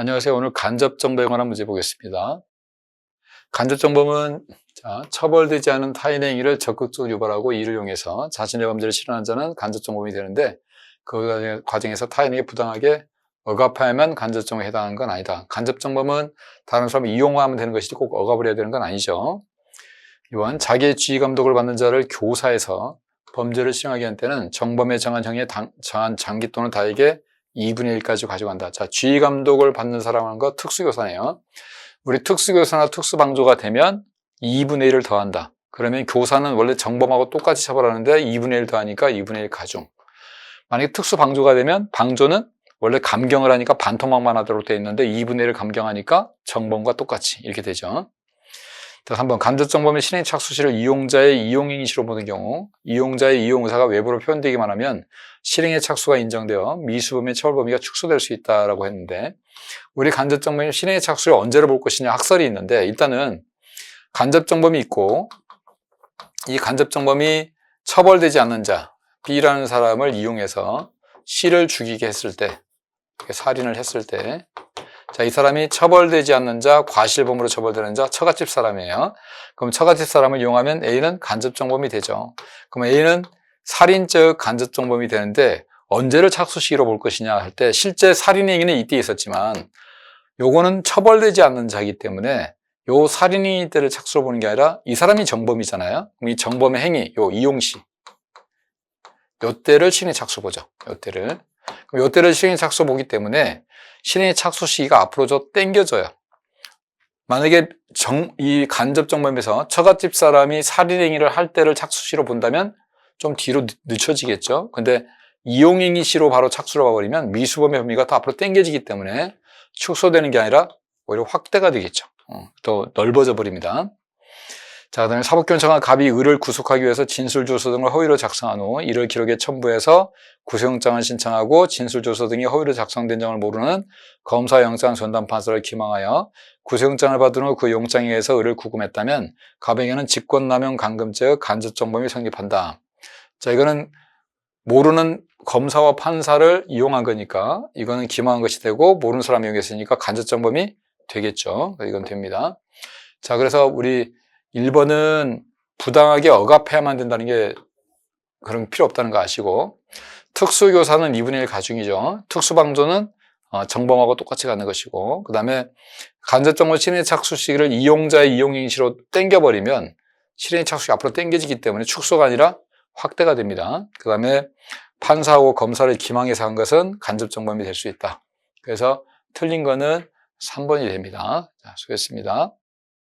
안녕하세요. 오늘 간접정보에 관한 문제 보겠습니다. 간접정범은 자, 처벌되지 않은 타인의 행위를 적극적으로 유발하고 이를 이용해서 자신의 범죄를 실현한 자는 간접정범이 되는데 그 과정에서 타인에게 부당하게 억압하야만 간접정범에 해당하는 건 아니다. 간접정범은 다른 사람을 이용하면 되는 것이지 꼭 억압을 해야 되는 건 아니죠. 이번 자기의 지휘 감독을 받는 자를 교사해서 범죄를 시행하게 한 때는 정범에 정한 형의 당, 정한 장기 또는 다에게 2분의 1까지 가져간다. 자, 지휘 감독을 받는 사람은 거 특수교사네요. 우리 특수교사나 특수방조가 되면 2분의 1을 더한다. 그러면 교사는 원래 정범하고 똑같이 처벌하는데 2분의 1 더하니까 2분의 1 가중. 만약에 특수방조가 되면 방조는 원래 감경을 하니까 반토막만 하도록 되어 있는데 2분의 1을 감경하니까 정범과 똑같이 이렇게 되죠. 한번 간접정범의 실행 착수시를 이용자의 이용행위시로 보는 경우 이용자의 이용의사가 외부로 표현되기만 하면 실행의 착수가 인정되어 미수범의 처벌 범위가 축소될 수 있다라고 했는데 우리 간접정범의 실행의 착수를 언제로 볼 것이냐 학설이 있는데 일단은 간접정범이 있고 이 간접정범이 처벌되지 않는 자 B라는 사람을 이용해서 C를 죽이게 했을 때 살인을 했을 때 자, 이 사람이 처벌되지 않는 자, 과실범으로 처벌되는 자, 처갓집 사람이에요. 그럼 처갓집 사람을 이용하면 A는 간접정범이 되죠. 그럼 A는 살인죄의 간접정범이 되는데 언제를 착수시기로 볼 것이냐 할 때 실제 살인 행위는 이때 있었지만 요거는 처벌되지 않는 자이기 때문에 요 살인이 때를 착수로 보는 게 아니라 이 사람이 정범이잖아요. 그럼 이 정범의 행위, 요 이용시 요 때를 신의 착수 보죠. 요 때를. 그럼 요 때를 신의 착수 보기 때문에 실행의 착수 시기가 앞으로 저 땡겨져요. 만약에 정, 이 간접 정범에서 처갓집 사람이 살인행위를 할 때를 착수시로 본다면 좀 뒤로 늦춰지겠죠. 근데 이용행위 시로 바로 착수로 봐버리면 미수범의 혐의가 더 앞으로 땡겨지기 때문에 축소되는 게 아니라 오히려 확대가 되겠죠. 어, 더 넓어져 버립니다. 자, 그 다음에 사법경찰관 갑이 의를 구속하기 위해서 진술조서 등을 허위로 작성한 후 이를 기록에 첨부해서 구속영장을 신청하고 진술조서 등이 허위로 작성된 점을 모르는 검사영장 전담 판사를 기망하여 구속영장을 받은 후 그 영장에 의해서 의를 구금했다면 갑에게는 직권남용 강금죄의 간접정범이 성립한다. 자, 이거는 모르는 검사와 판사를 이용한 거니까 이거는 기망한 것이 되고 모르는 사람이 이용했으니까 간접정범이 되겠죠. 이건 됩니다. 자, 그래서 우리 1번은 부당하게 억압해야만 된다는 게 그런 필요 없다는 거 아시고 특수교사는 2분의 1 가중이죠. 특수방조는 어, 정범하고 똑같이 가는 것이고 그 다음에 간접정보 실행 착수 시기를 이용자의 이용행시로 땡겨버리면 실행 착수가 앞으로 땡겨지기 때문에 축소가 아니라 확대가 됩니다. 그 다음에 판사하고 검사를 기망해서 한 것은 간접정범이 될 수 있다. 그래서 틀린 거는 3번이 됩니다. 자, 수고했습니다.